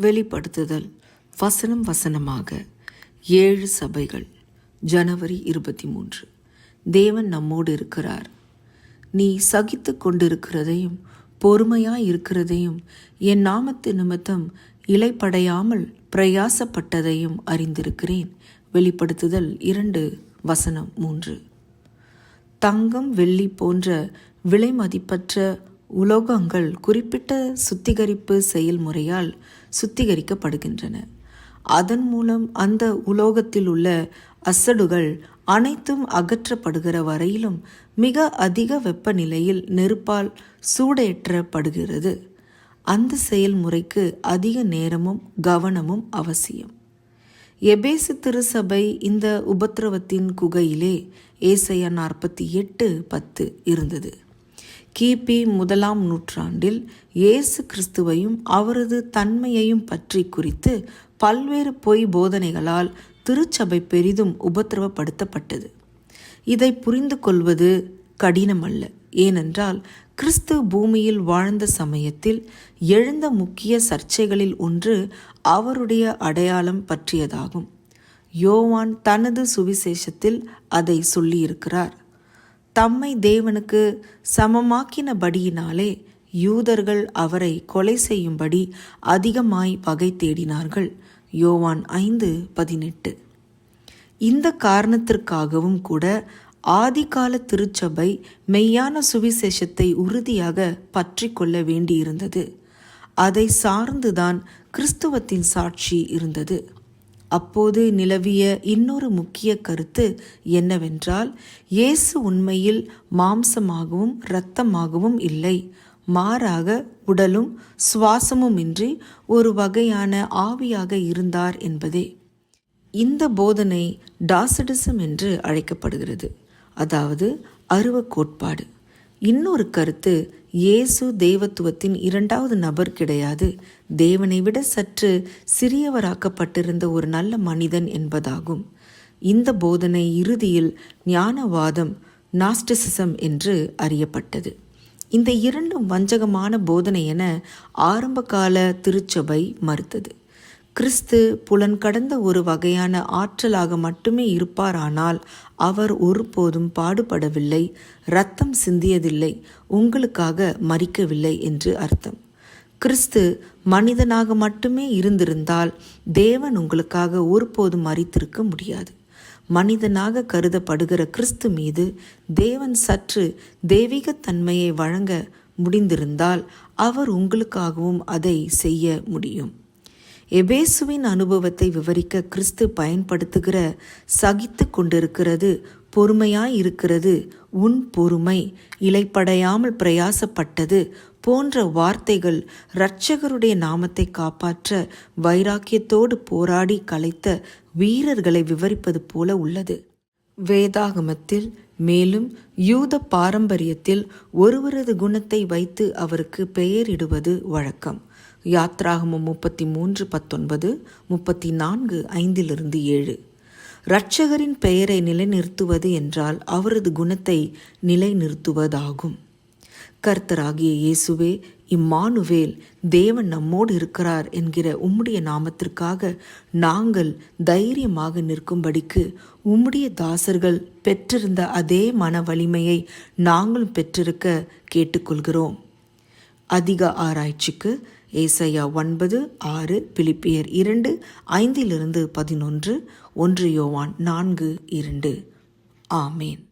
வெளிப்படுத்துதல். வசனம் வசனமாக ஏழு சபைகள். ஜனவரி இருபத்தி மூன்று. தேவன் நம்மோடு இருக்கிறார். நீ சகித்து கொண்டிருக்கிறதையும் பொறுமையாய் இருக்கிறதையும் என் நாமத்து நிமித்தம் இலைப்படையாமல் பிரயாசப்பட்டதையும் அறிந்திருக்கிறேன். வெளிப்படுத்துதல் இரண்டு வசனம் மூன்று. தங்கம் வெள்ளி போன்ற விலைமதிப்பற்ற உலோகங்கள் குறிப்பிட்ட சுத்திகரிப்பு செயல்முறையால் சுத்திகரிக்கப்படுகின்றன. அதன் மூலம் அந்த உலோகத்தில் உள்ள அசடுகள் அனைத்தும் அகற்றப்படுகிற வரையிலும் மிக அதிக வெப்பநிலையில் நெருப்பால் சூடேற்றப்படுகிறது. அந்த செயல்முறைக்கு அதிக நேரமும் கவனமும் அவசியம். எபேசு திருசபை இந்த உபத்திரவத்தின் குகையிலே ஏசையா நாற்பத்தி எட்டு பத்து இருந்தது. கிபி முதலாம் நூற்றாண்டில் இயேசு கிறிஸ்துவையும் அவரது தன்மையையும் பற்றி குறித்து பல்வேறு பொய் போதனைகளால் திருச்சபை பெரிதும் உபத்திரவப்படுத்தப்பட்டது. இதை புரிந்து கொள்வது கடினமல்ல. ஏனென்றால் கிறிஸ்து பூமியில் வாழ்ந்த சமயத்தில் எழுந்த முக்கிய சர்ச்சைகளில் ஒன்று அவருடைய அடையாளம் பற்றியதாகும். யோவான் தனது சுவிசேஷத்தில் அதை சொல்லியிருக்கிறார். தம்மை தேவனுக்கு சமமாக்கினபடியினாலே யூதர்கள் அவரை கொலை செய்யும்படி அதிகமாய் வகை தேடினார்கள். யோவான் ஐந்து பதினெட்டு. இந்த காரணத்திற்காகவும் கூட ஆதிகால திருச்சபை மெய்யான சுவிசேஷத்தை உறுதியாக பற்றி கொள்ள வேண்டியிருந்தது. அதை சார்ந்துதான் கிறிஸ்துவத்தின் சாட்சி இருந்தது. அப்போது நிலவிய இன்னொரு முக்கிய கருத்து என்னவென்றால் இயேசு உண்மையில் மாம்சமாகவும் இரத்தமாகவும் இல்லை. மாறாக உடலும் சுவாசமுமின்றி ஒரு வகையான ஆவியாக இருந்தார் என்பதே. இந்த போதனை டாசடிசம் என்று அழைக்கப்படுகிறது. அதாவது அருவ கோட்பாடு. இன்னொரு கருத்து இயேசு தெய்வத்துவத்தின் இரண்டாவது நபர் கிடையாது. தேவனை விட சற்று சிறியவராக்கப்பட்டிருந்த ஒரு நல்ல மனிதன் என்பதாகும். இந்த போதனை இறுதியில் ஞானவாதம் நாஸ்டிசிசம் என்று அறியப்பட்டது. இந்த இரண்டும் வஞ்சகமான போதனை என ஆரம்பகால திருச்சபை மறுத்தது. கிறிஸ்து புலன் கடந்த ஒரு வகையான ஆற்றலாக மட்டுமே இருப்பாரானால் அவர் ஒருபோதும் பாடுபடவில்லை ரத்தம் சிந்தியதில்லை உங்களுக்காக மறிக்கவில்லை என்று அர்த்தம். கிறிஸ்து மனிதனாக மட்டுமே இருந்திருந்தால் தேவன் உங்களுக்காக ஒருபோதும் மறித்திருக்க முடியாது. மனிதனாக கருதப்படுகிற கிறிஸ்து மீது தேவன் சற்று தெய்வீக தன்மையை வழங்க முடிந்திருந்தால் அவர் உங்களுக்காகவும் அதை செய்ய முடியும். எபேசுவின் அனுபவத்தை விவரிக்க கிறிஸ்து பயன்படுத்துகிற சகித்து கொண்டிருக்கிறது பொறுமையாய் இருக்கிறது உன் பொறுமை இலைப்படையாமல் பிரயாசப்பட்டது போன்ற வார்த்தைகள் இரட்சகருடைய நாமத்தை காப்பாற்ற வைராக்கியத்தோடு போராடி கலைத்த வீரர்களை விவரிப்பது போல உள்ளது. வேதாகமத்தில் மேலும் யூத பாரம்பரியத்தில் ஒருவரது குணத்தை வைத்து அவருக்கு பெயரிடுவது வழக்கம். யாத்ராகமம் முப்பத்தி மூன்று பத்தொன்பது முப்பத்தி நான்கு ஐந்திலிருந்து ஏழு. இரட்சகரின் பெயரை நிலைநிறுத்துவது என்றால் அவரது குணத்தை நிலைநிறுத்துவதாகும். கர்த்தராகிய இயேசுவே இம்மானுவேல் தேவன் நம்மோடு இருக்கிறார் என்கிற உம்முடைய நாமத்திற்காக நாங்கள் தைரியமாக நிற்கும்படிக்கு உம்முடைய தாசர்கள் பெற்றிருந்த அதே மன வலிமையை நாங்களும் பெற்றிருக்க கேட்டுக்கொள்கிறோம். அதிக ஆராய்ச்சிக்கு ஏசையா ஒன்பது ஆறு பிலிப்பியர் இரண்டு ஐந்திலிருந்து பதினொன்று ஒன்று யோவான் நான்கு இரண்டு. ஆமேன்.